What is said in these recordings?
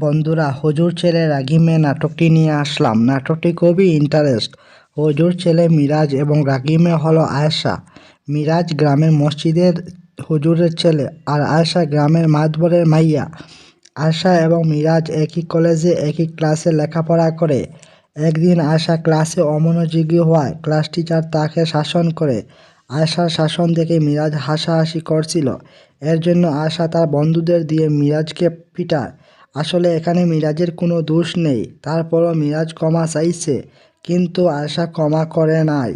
বন্ধুরা, হুজুর ছেলে রাগিমে নাটকটি নিয়ে আসলাম। নাটকটি খুবই ইন্টারেস্ট হুজুর ছেলে মিরাজ এবং রাগিমে হলো আয়েশা। মিরাজ গ্রামের মসজিদের হুজুরের ছেলে আর আয়েশা গ্রামের মাতবরের মাইয়া। আয়েশা এবং মিরাজ একই কলেজে একই ক্লাসে লেখাপড়া করে। একদিন আয়েশা ক্লাসে অমনোযোগী হওয়ায় ক্লাস টিচার তাকে শাসন করে। আয়েশার শাসন দেখে মিরাজ হাসাহাসি করছিল। এর জন্য আয়েশা তার বন্ধুদের দিয়ে মিরাজকে পিটায়। আসলে এখানে মিরাজের কোনো দোষ নেই। তারপরও মিরাজ ক্ষমা চাইছে, কিন্তু আয়েশা ক্ষমা করে নাই।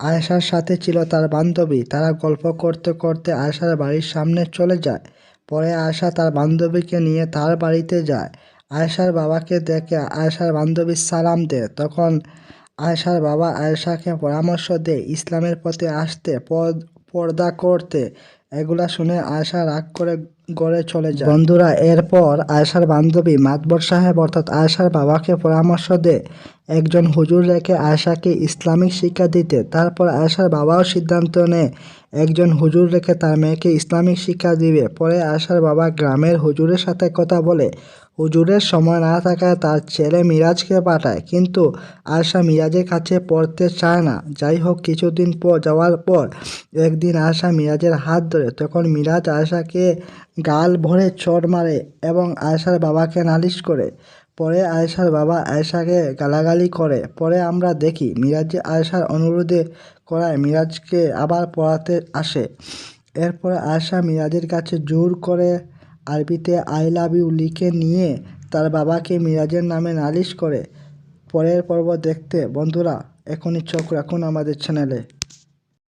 আয়েশার সাথে ছিল তার বান্ধবী। তারা গল্প করতে করতে আয়েশার বাড়ির সামনে চলে যায়। পরে আয়েশা তার বান্ধবীকে নিয়ে তার বাড়িতে যায়। আয়েশার বাবাকে দেখে আয়েশার বান্ধবী সালাম দেয়। তখন আয়েশার বাবা আয়েশাকে পরামর্শ দেয়, ইসলামের পথে আসতে পর্দা করতে। এগুলা শুনে আয়েশা রাগ করে গড়ে চলে যায়। বন্ধুরা, এরপর আয়েশার বান্ধবী মাতবর সাহেব অর্থাৎ আয়েশার বাবাকে পরামর্শ দেয়। একজন হুজুর রেখে আয়েশাকে ইসলামিক শিক্ষা দিতে। তারপর আয়েশার বাবাও সিদ্ধান্ত নেয়, একজন হুজুর রেখে তার মেয়েকে ইসলামিক শিক্ষা দিবে। পরে আয়েশার বাবা গ্রামের হুজুরের সাথে কথা বলে, হুজুরের সময় না থাকায় তার ছেলে মিরাজকে পাঠায়, কিন্তু আয়শা মিরাজের কাছে পড়তে চায় না। যাই হোক, কিছুদিন পর, যাওয়ার পর একদিন আয়শা মিরাজের হাত ধরে, তখন মিরাজ আয়শাকে গাল ভরে চড় মারে এবং আয়েশার বাবাকে নালিশ করে। পরে আয়েশার বাবা আয়েশাকে গালাগালি করে। পরে আমরা দেখি মিরাজ আয়েশার অনুরোধে করায় মিরাজকে আবার পড়াতে আসে। এরপর আয়েশা মিরাজের কাছে জোর করে আরবিতে আই লাভ ইউ লিখে নিয়ে তার বাবাকে মিরাজের নামে নালিশ করে। পরের পর্ব দেখতে। বন্ধুরা, এখনই চোখ রাখুন আমাদের চ্যানেলে।